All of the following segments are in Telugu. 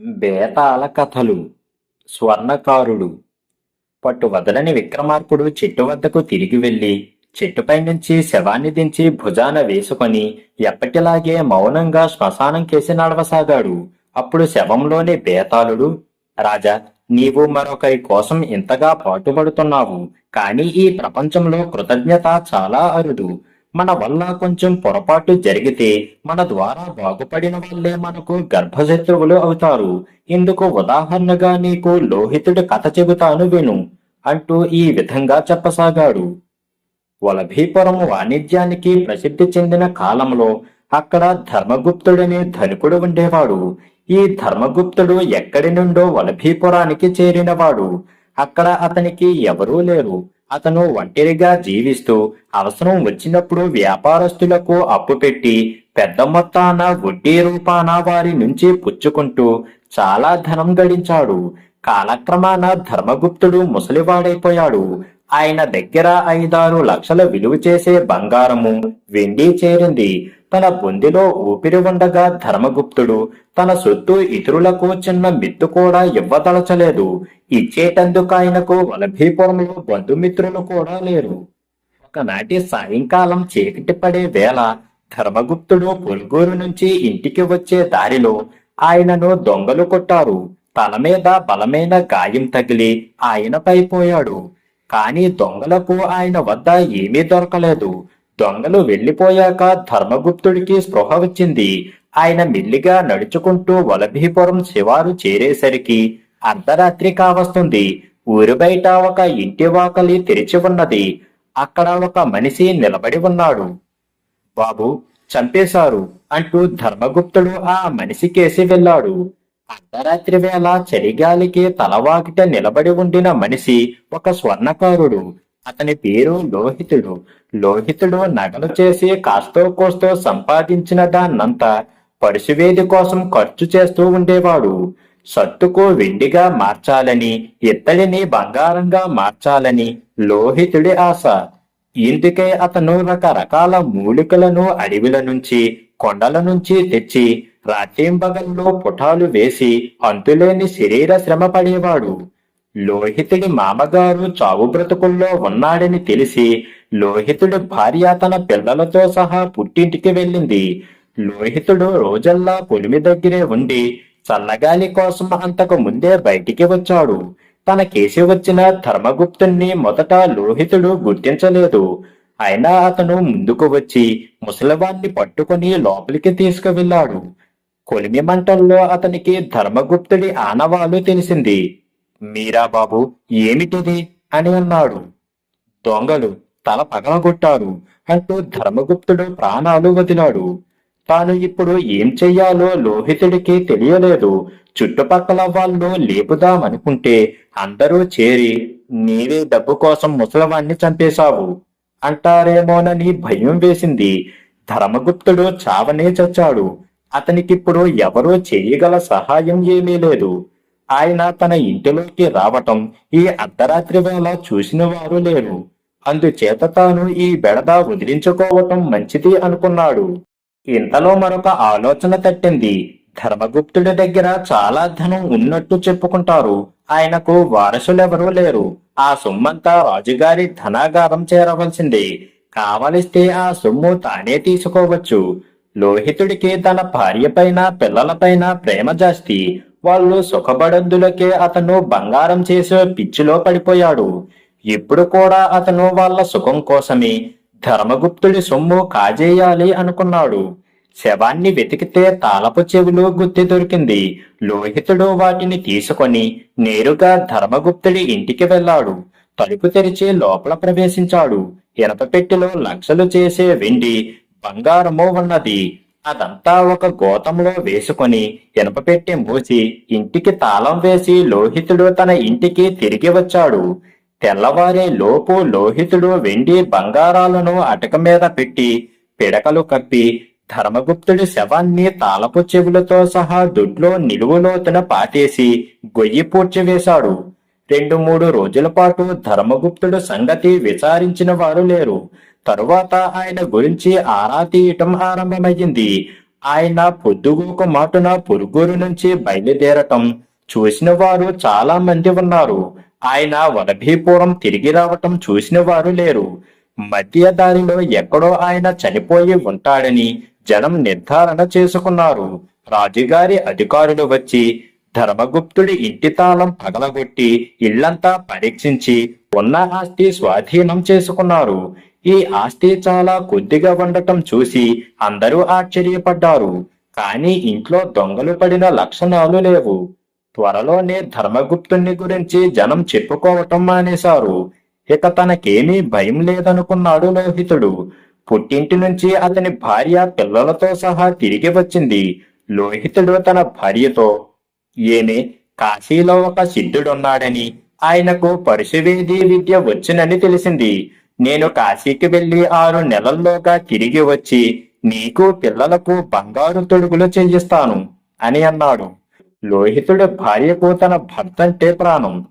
బేతాళ కథలు స్వర్ణకారుడు పట్టు వదలని విక్రమార్కుడు చెట్టు వద్దకు తిరిగి వెళ్ళి చెట్టుపై నుంచి శవాన్ని దించి భుజాన వేసుకొని ఎప్పటిలాగే మౌనంగా శ్మశానం కేసి నడవసాగాడు. అప్పుడు శవంలోని బేతాళుడు రాజా నీవు మరొకరి కోసం ఇంతగా పాటుపడుతున్నావు కానీ ఈ ప్రపంచంలో కృతజ్ఞత చాలా అరుదు. మన వల్ల కొంచెం పొరపాటు జరిగితే మన ద్వారా బాగుపడిన వాళ్ళే మనకు గర్భశత్రువులు అవుతారు. ఇందుకు ఉదాహరణగా నీకు లోహితుడి కథ చెబుతాను విను అంటూ ఈ విధంగా చెప్పసాగాడు. వలభీపురం వాణిజ్యానికి ప్రసిద్ధి చెందిన కాలంలో అక్కడ ధర్మగుప్తుడనే ధనికుడు ఉండేవాడు. ఈ ధర్మగుప్తుడు ఎక్కడి నుండో వలభీపురానికి చేరినవాడు. అక్కడ అతనికి ఎవరూ లేరు. అతను ఒంటరిగా జీవిస్తూ అవసరం వచ్చినప్పుడు వ్యాపారస్తులకు అప్పు పెట్టి పెద్ద మొత్తాన వడ్డీ రూపాన వారి నుంచి పుచ్చుకుంటూ చాలా ధనం గడించాడు. కాలక్రమాన ధర్మగుప్తుడు ముసలివాడైపోయాడు. ఆయన దగ్గర ఐదారు లక్షల విలువ చేసే బంగారము వెండి చేరింది. తన బొందిలో ఊపిరి ఉండగా ధర్మగుప్తుడు తన సొత్తు ఇతరులకు చిన్న మిత్తు కూడా ఇవ్వదలచలేదు. ఇచ్చేటందుకు ఆయనకు వలభీపురంలో బంధుమిత్రులు కూడా లేరు. ఒకనాటి సాయంకాలం చీకటి పడే వేళ ధర్మగుప్తుడు పొలుగూరు నుంచి ఇంటికి వచ్చే దారిలో ఆయనను దొంగలు కొట్టారు. తల మీద బలమైన గాయం తగిలి ఆయన పైపోయాడు కాని దొంగలకు ఆయన వద్ద ఏమీ దొరకలేదు. దొంగలు వెళ్ళిపోయాక ధర్మగుప్తుడికి స్పృహ వచ్చింది. ఆయన మెల్లిగా నడుచుకుంటూ వలభీపురం శివారు చేరేసరికి అర్ధరాత్రి కావస్తుంది. ఊరి బయట ఒక ఇంటి వాకలి తెరిచి ఉన్నది. అక్కడ ఒక మనిషి నిలబడి ఉన్నాడు. బాబు చంపేశారు అంటూ ధర్మగుప్తుడు ఆ మనిషి కేసి వెళ్ళాడు. అర్ధరాత్రి వేళ చలిగాలికి తలవాకిట నిలబడి ఉండిన మనిషి ఒక స్వర్ణకారుడు. అతని పేరు లోహితుడు. లోహితుడు నగలు చేసి కాస్తో కోస్తో సంపాదించిన దాన్నంతా పరుశువేది కోసం ఖర్చు చేస్తూ ఉండేవాడు. సత్తుకు వెండిగా మార్చాలని ఇత్తడిని బంగారంగా మార్చాలని లోహితుడి ఆశ. ఇందుకే అతను రకరకాల మూలికలను అడవిల నుంచి కొండల నుంచి తెచ్చి రాత్రింబగల్లో పుటాలు వేసి అంతులేని శరీర శ్రమ పడేవాడు. లోహితుడి మామగారు చావు బ్రతుకుల్లో ఉన్నాడని తెలిసి లోహితుడి భార్య తన పిల్లలతో సహా పుట్టింటికి వెళ్ళింది. లోహితుడు రోజల్లా పొలిమి దగ్గరే ఉండి చల్లగాలి కోసం అంతకు ముందే బయటికి వచ్చాడు. తన కేసి వచ్చిన ధర్మగుప్తుణ్ణి మొదట లోహితుడు గుర్తించలేదు. అయినా అతను ముందుకు వచ్చి ముసలివాణ్ణి పట్టుకుని లోపలికి తీసుకువెళ్ళాడు. కొలిమి మంటల్లో అతనికి ధర్మగుప్తుడి ఆనవాలు తెలిసింది. మీరా బాబు ఏమిటిది? అని అన్నాడు. దొంగలు తల పగలగొట్టారు. అంటూ ధర్మగుప్తుడు ప్రాణాలు వదిలాడు. తాను ఇప్పుడు ఏం చెయ్యాలో లోహితుడికి తెలియలేదు. చుట్టుపక్కల వాళ్ళు లేపుదామనుకుంటే అందరూ చేరి నీవే డబ్బు కోసం ముసలవాణ్ణి చంపేశావు అంటారేమోనని భయం వేసింది. ధర్మగుప్తుడు చావనే చచ్చాడు. అతనికిప్పుడు ఎవరూ చేయగల సహాయం ఏమీ లేదు. ఆయన తన ఇంటిలోకి రావటం ఈ అర్ధరాత్రి వేళ చూసిన వారు లేరు. అందుచేత తాను ఈ బెడద వదిలించుకోవటం మంచిది అనుకున్నాడు. ఇంతలో మరొక ఆలోచన తట్టింది. ధర్మగుప్తుడి దగ్గర చాలా ధనం ఉన్నట్టు చెప్పుకుంటారు. ఆయనకు వారసులెవరూ లేరు. ఆ సొమ్మంతా రాజుగారి ధనాగారం చేరవలసింది. కావలిస్తే ఆ సొమ్ము తానే తీసుకోవచ్చు. లోహితుడికి తన భార్యపైన పిల్లలపైన ప్రేమ జాస్తి. వాళ్ళు సుఖపడందులకే అతను బంగారం చేసే పిచ్చిలో పడిపోయాడు. ఇప్పుడు కూడా అతను వాళ్ళ సుఖం కోసమే ధర్మగుప్తుడి సొమ్ము కాజేయాలి అనుకున్నాడు. శవాన్ని వెతికితే తాళపు చెవిలో గుత్తి దొరికింది. లోహితుడు వాటిని తీసుకొని నేరుగా ధర్మగుప్తుడి ఇంటికి వెళ్ళాడు. తలుపు తెరిచి లోపల ప్రవేశించాడు. ఇనప పెట్టెలో లక్షలు చేసే వెండి బంగారము ఉన్నది. అదంతా ఒక గోతంలో వేసుకొని ఇనపపెట్టి మూసి ఇంటికి తాళం వేసి లోహితుడు తన ఇంటికి తిరిగి వచ్చాడు. తెల్లవారే లోపు లోహితుడు వెండి బంగారాలను అటక మీద పెట్టి పిడకలు కప్పి ధర్మగుప్తుడి శవాన్ని తాళపు చెవులతో సహా దొడ్లో నిలువులోతున పాతేసి గొయ్యి పూడ్చివేశాడు రెండు మూడు రోజుల పాటు ధర్మగుప్తుడు సంగతి విచారించిన వారు లేరు. తరువాత ఆయన గురించి ఆరా తీయటం ఆరంభమయ్యింది. ఆయన పొద్దుగూక మాటున పొరుగురు నుంచి బయలుదేరటం చూసిన వారు చాలా మంది ఉన్నారు. ఆయన వనభీపురం తిరిగి రావటం చూసిన వారు లేరు. మధ్య దారిలో ఎక్కడో ఆయన చనిపోయి ఉంటాడని జనం నిర్ధారణ చేసుకున్నారు. రాజుగారి అధికారులు వచ్చి ధర్మగుప్తుడి ఇంటి తాళం పగలగొట్టి ఇల్లంతా పరీక్షించి ఉన్న ఆస్తి స్వాధీనం చేసుకున్నారు. ఈ ఆస్తి చాలా కొద్దిగా ఉండటం చూసి అందరూ ఆశ్చర్యపడ్డారు. కానీ ఇంట్లో దొంగలు పడిన లక్షణాలు లేవు. త్వరలోనే ధర్మగుప్తుని గురించి జనం చెప్పుకోవటం మానేశారు. ఇక తనకేమీ భయం లేదనుకున్నాడు లోహితుడు. పుట్టింటి నుంచి అతని భార్య పిల్లలతో సహా తిరిగి వచ్చింది. లోహితుడు తన భార్యతో ఏమే కాశీలో ఒక సిద్ధుడున్నాడని ఆయనకు పరుశువేది విద్య వచ్చునని తెలిసింది. నేను కాశీకి వెళ్ళి ఆరు నెలల్లోగా తిరిగి వచ్చి నీకు పిల్లలకు బంగారు తొడుగులు చేయిస్తాను అని అన్నాడు. లోహితుడు భార్యకు తన భర్తంటే ప్రాణం.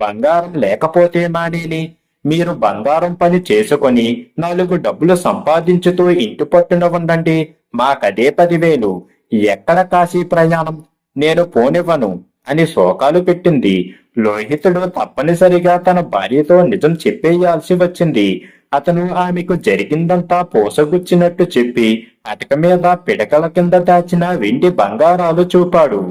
బంగారం లేకపోతే మానేని మీరు బంగారం పని చేసుకొని నాలుగు డబ్బులు సంపాదించుతూ ఇంటి పట్టున ఉండండి. మాకదే పదివేలు. ఎక్కడ కాశీ ప్రయాణం? నేను పోనివ్వను. అని శోకాలు పెట్టింది. లోహితుడు తప్పనిసరిగా తన భార్యతో నిజం చెప్పేయాల్సి వచ్చింది. అతను ఆమెకు జరిగిందంతా పోసగుచ్చినట్టు చెప్పి అటక మీద పిడకల కింద దాచిన వెండి బంగారాలు చూపాడు.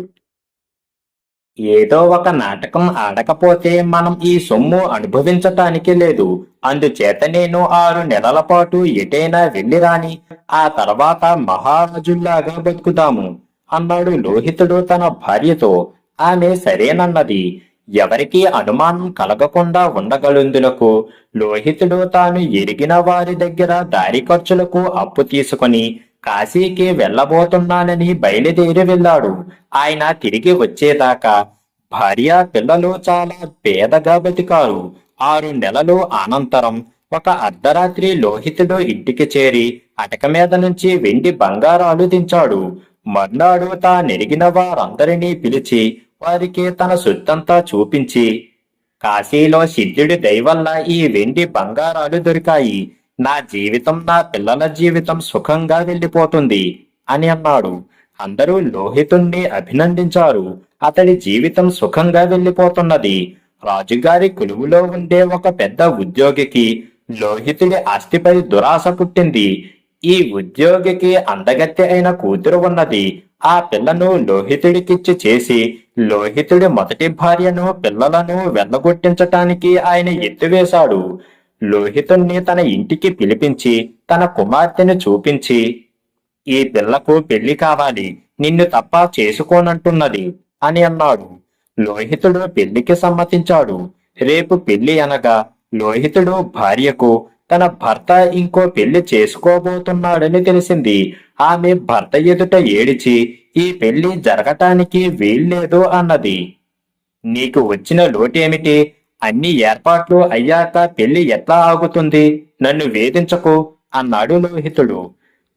ఏదో ఒక నాటకం ఆడకపోతే మనం ఈ సొమ్ము అనుభవించటానికి లేదు. అందుచేత నేను ఆరు నెలల పాటు ఎటైనా వెళ్ళి రాని ఆ తర్వాత మహారాజుల్లాగా బతుకుతాము అన్నాడు లోహితుడు తన భార్యతో. ఆమె సరేనన్నది. ఎవరికీ అనుమానం కలగకుండా ఉండగలుందులకు లోహితుడు తాను ఎరిగిన వారి దగ్గర దారి ఖర్చులకు అప్పు తీసుకొని కాశీకి వెళ్ళబోతున్నానని బయలుదేరి వెళ్ళాడు. ఆయన తిరిగి వచ్చేదాకా భార్య పిల్లలు చాలా పేదగా బతికారు. ఆరు నెలలు అనంతరం ఒక అర్ధరాత్రి లోహితుడు ఇంటికి చేరి అటక మీద నుంచి వెండి బంగారాలు దించాడు. మర్నాడు తానెరిగిన వారందరినీ పిలిచి వారికి తన సొత్తంతా చూపించి కాశీలో సిద్ధుడి దయవల్ల ఈ వెండి బంగారాలు దొరికాయి. నా జీవితం నా పిల్లల జీవితం సుఖంగా వెళ్ళిపోతుంది అని అన్నాడు. అందరూ లోహితుణ్ణి అభినందించారు. అతడి జీవితం సుఖంగా వెళ్ళిపోతున్నది. రాజుగారి కొలువులో ఉండే ఒక పెద్ద ఉద్యోగికి లోహితుడి ఆస్తిపై దురాశ పుట్టింది. ఈ ఉద్యోగికి అందగత్తె అయిన కూతురు ఉన్నది. ఆ పిల్లను లోహితుడికిచ్చి చేసి లోహితుడి మొదటి భార్యను పిల్లలను వెన్నగొట్టించటానికి ఆయన ఎత్తివేశాడు. లోహితుణ్ణి తన ఇంటికి పిలిపించి తన కుమార్తెను చూపించి ఈ పిల్లకు పెళ్ళి కావాలి నిన్ను తప్ప చేసుకోనంటున్నది అని అన్నాడు. లోహితుడు పెళ్ళికి సమ్మతించాడు. రేపు పెళ్ళి అనగా లోహితుడు భార్యకు తన భర్త ఇంకో పెళ్ళి చేసుకోబోతున్నాడని తెలిసింది. ఆమె భర్త ఎదుట ఏడిచి ఈ పెళ్ళి జరగటానికి వీల్లేదు అన్నది. నీకు వచ్చిన లోటేమిటి? అన్ని ఏర్పాట్లు అయ్యాక పెళ్ళి ఎట్లా ఆగుతుంది? నన్ను వేధించకు అన్నాడు లోహితుడు.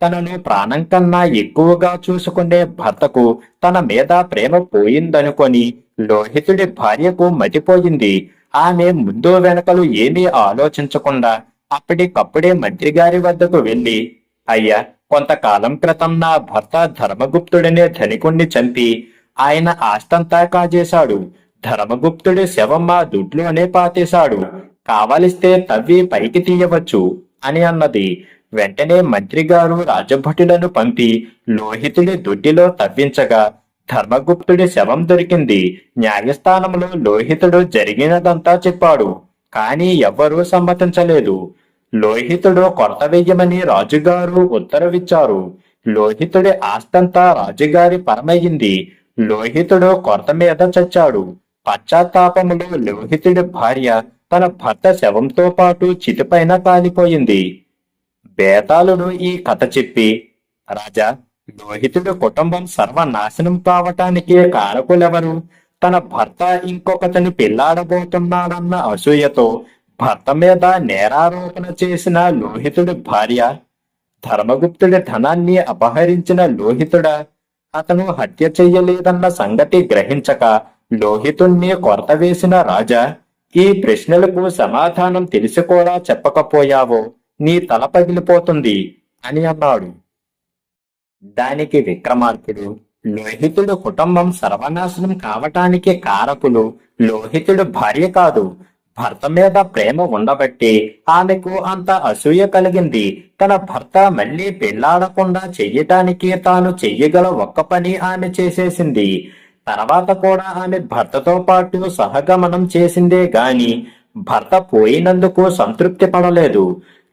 తనను ప్రాణం కన్నా ఎక్కువగా చూసుకునే భర్తకు తన మీద ప్రేమ పోయిందనుకొని లోహితుడి భార్యకు మతిపోయింది. ఆమె ముందు వెనకలు ఏమీ ఆలోచించకుండా అప్పటికప్పుడే మంత్రి గారి వద్దకు వెళ్ళి అయ్యా కొంతకాలం క్రితం నా భర్త ధర్మగుప్తుడనే ధనికుణ్ణి చంపి ఆయన ఆస్తంతా కాజేశాడు ధర్మగుప్తుడి శవం మా దుడ్లోనే పాతేశాడు. కావలిస్తే తవ్వి పైకి తీయవచ్చు అని అన్నది. వెంటనే మంత్రి గారు రాజభటులను పంపి లోహితుడి దొడ్డిలో తవ్వించగా ధర్మగుప్తుడి శవం దొరికింది. న్యాయస్థానంలో లోహితుడు జరిగినదంతా చెప్పాడు. కానీ ఎవ్వరూ సమ్మతించలేదు. లోహితుడు కొరత వెయ్యమని రాజుగారు ఉత్తరవిచ్చారు. లోహితుడి ఆస్తంతా రాజుగారి పరమయ్యింది. లోహితుడు కొరత మీద చచ్చాడు. పశ్చాత్తాపములో లోహితుడి భార్య తన భర్త శవంతో పాటు చితిపైన కాలిపోయింది. బేతాళుడు ఈ కథ చెప్పి రాజా లోహితుడి కుటుంబం సర్వనాశనం కావటానికి కారకులెవరు? తన భర్త ఇంకొకతను పెళ్ళాడబోతున్నాడన్న అసూయతో భర్త మీద నేరారోపణ చేసిన లోహితుడి భార్య ధర్మగుప్తుడి ధనాన్ని అపహరించిన లోహితుడా? అతను హత్య చెయ్యలేదన్న సంగతి గ్రహించక లోహితుణ్ణి కొరత వేసిన రాజా ఈ ప్రశ్నలకు సమాధానం తెలిసి కూడా చెప్పకపోయావో నీ తల పగిలిపోతుంది అని అన్నాడు. దానికి విక్రమార్కుడు లోహితుడు కుటుంబం సర్వనాశనం కావటానికి కారకులు లోహితుడు భార్య కాదు భర్త మీద ప్రేమ ఉండబట్టి ఆమెకు అంత అసూయ కలిగింది. తన భర్త మళ్ళీ పెళ్ళాడకుండా చెయ్యటానికి తాను చెయ్యగల ఒక్క పని ఆమె చేసేసింది. తర్వాత కూడా ఆమె భర్తతో పాటు సహగమనం చేసిందే గాని భర్త పోయినందుకు సంతృప్తి పడలేదు.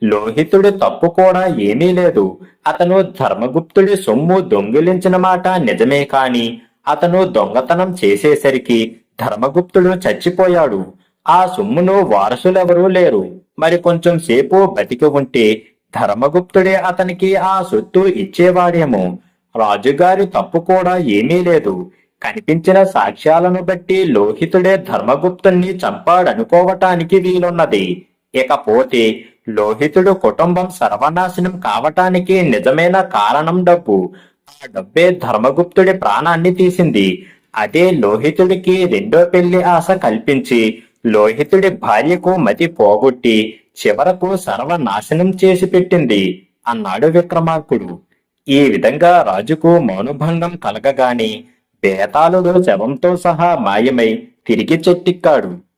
లోహితుడు తప్పు కూడా ఏమీ లేదు. అతను ధర్మగుప్తుడి సొమ్ము దొంగిలించిన మాట నిజమే కాని అతను దొంగతనం చేసేసరికి ధర్మగుప్తుడు చచ్చిపోయాడు. ఆ సొమ్మును వారసులెవరూ లేరు. మరి కొంచెం సేపు బతికి ఉంటే ధర్మగుప్తుడే అతనికి ఆ సొత్తు ఇచ్చేవాడేమో. రాజుగారి తప్పు కూడా ఏమీ లేదు. కనిపించిన సాక్ష్యాలను బట్టి లోహితుడే ధర్మగుప్తుణ్ణి చంపాడనుకోవటానికి వీలున్నది. ఇకపోతే లోహితుడు కుటుంబం సర్వనాశనం కావటానికి నిజమైన కారణం డబ్బు. ఆ డబ్బే ధర్మగుప్తుడి ప్రాణాన్ని తీసింది. అదే లోహితుడికి రెండో పెళ్ళి ఆశ కల్పించి లోహితుడి భార్యకు మతి పోగొట్టి చివరకు సర్వనాశనం చేసి పెట్టింది అన్నాడు విక్రమార్కుడు. ఈ విధంగా రాజుకు మౌనభంగం కలగగానే బేతాళుడు శవంతో సహా మాయమై తిరిగి చెట్టెక్కాడు.